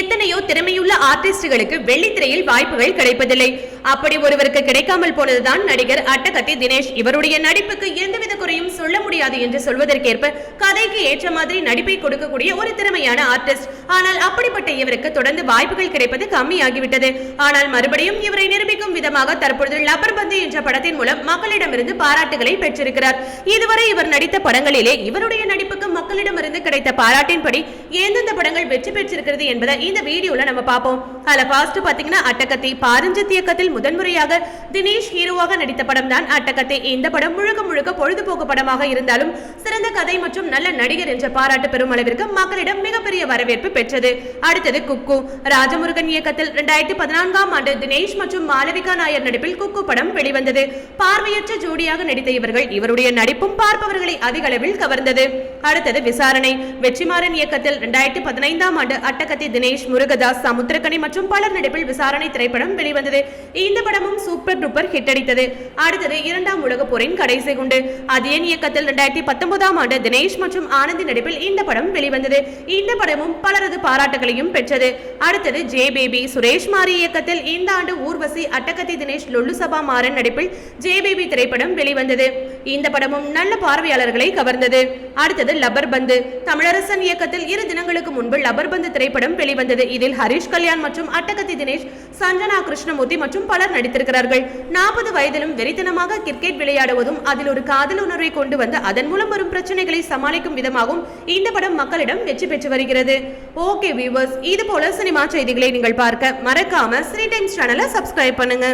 எத்தனையோ திறமையுள்ள ஆர்டிஸ்டுகளுக்கு வெள்ளித்திரையில் வாய்ப்புகள் கிடைப்பதில்லை. அப்படி ஒருவருக்கு கிடைக்காமல் போனதுதான் நடிகர் அட்டகத்தி தினேஷ். இவருடைய நடிப்புக்கு எந்தவித குறையும் சொல்ல முடியாது என்று சொல்வதற்கேற்ப கதைக்கு ஏற்ற மாதிரி நடிப்பை கொடுக்கக்கூடிய ஒரு திறமையான ஆர்டிஸ்ட். ஆனால் அப்படிப்பட்ட இவருக்கு தொடர்ந்து வாய்ப்புகள் கிடைப்பது கம்மியாகிவிட்டது. ஆனால் மறுபடியும் இவரை நிரூபிக்கும் விதமாக தற்பொழுது லப்பர் பந்து என்ற படத்தின் மூலம் மக்களிடமிருந்து பாராட்டுகளை பெற்றிருக்கிறார். இதுவரை இவர் நடித்த படங்களிலே இவருடைய நடிப்புக்கு மக்களிடமிருந்து கிடைத்த பாராட்டின்படி எந்தெந்த படங்கள் வெற்றி பெற்றிருக்கிறது என்பதை இந்த வீடியோல நம்ம பார்ப்போம். அதுல ஃபர்ஸ்ட் பாத்தீங்கன்னா அட்டகத்தி பாரஞ்சத் இயக்கத்தில் முதன்முறையாக தினேஷ் ஹீரோவாக நடித்த படம் தான் அட்டகத்தி. இந்த படம் முழுக்க முழுக்க பொழுதுபோக்கு படமாக இருந்தாலும் சிறந்த கதை மற்றும் நல்ல நடிகர் என்ற பாராட்டு பெறும் அளவிற்கு மக்களிடம் மிகப்பெரிய வரவேற்பு பெற்றது. அடுத்தது குக்கு. ராஜமுருகன் இயக்கத்தில் இரண்டாயிரத்தி பதினான்காம் ஆண்டு தினேஷ் மற்றும் மாளவிகா நாயர் நடிப்பில் குக்கு படம் வெளிவந்தது. பார்வையற்ற ஜோடியாக நடித்த இவர்கள் இவருடைய நடிப்பும் பார்ப்பவர்களை அதிக அளவில் கவர்ந்தது. அடுத்தது விசாரணை. வெற்றிமாறன் இயக்கத்தில் இரண்டாயிரத்தி பதினைந்தாம் ஆண்டு அட்டகத்தி தினேஷ் முருகதாஸ் சமுத்திரக்கனி மற்றும் பலர் நடிப்பில் விசாரணை திரைப்படம் வெளிவந்தது. இந்த படமும் சூப்பர் டூப்பர் ஹிட் அடித்தது. அடுத்தது இரண்டாம் உலகப் போரின் கடைசி குண்டு. அதியன் இயக்கத்தில் இரண்டாயிரத்தி பத்தொன்பதாம் ஆண்டு தினேஷ் மற்றும் ஆனந்தி நடிப்பில் இந்த படம் வெளிவந்தது. இந்த படமும் பலரது பாராட்டுகளையும் பெற்றது. அடுத்தது ஜே பேபி சுரேஷ் மாரி இயக்கத்தில் இந்த ஆண்டு ஊர்வசி அட்டகத்தி தினேஷ் லொல்லு சபா மாறன் நடிப்பில் ஜே பேபி திரைப்படம் வெளிவந்தது. இந்த படமும் நல்ல பார்வையாளர்களை கவர்ந்தது. அடுத்தது லப்பர் பந்து. தமிழரசன் இயக்கத்தில் இரு தினங்களுக்கு முன்பு லப்பர் பந்து திரைப்படம் வெளிவந்தது. இதில் ஹரிஷ் கல்யாண் மற்றும் அட்டகத்தி தினேஷ் சஞ்சனா கிருஷ்ணமூர்த்தி மற்றும் பலர் நடித்திருக்கிறார்கள். நாற்பது வயதிலும் வெறித்தனமாக கிரிக்கெட் விளையாடுவதும் அதில் ஒரு காதல் உணர்வை கொண்டு வந்து அதன் மூலம் வரும் பிரச்சனைகளை சமாளிக்கும் விதமாகவும் இந்த படம் மக்களிடம் வெற்றி பெற்று வருகிறது. ஓகே வியூவர்ஸ் இது போல சினிமா செய்திகளை நீங்கள் பார்க்க மறக்காம ஸ்ரீ டைம்ஸ் சேனலை சப்ஸ்கிரைப் பண்ணுங்க.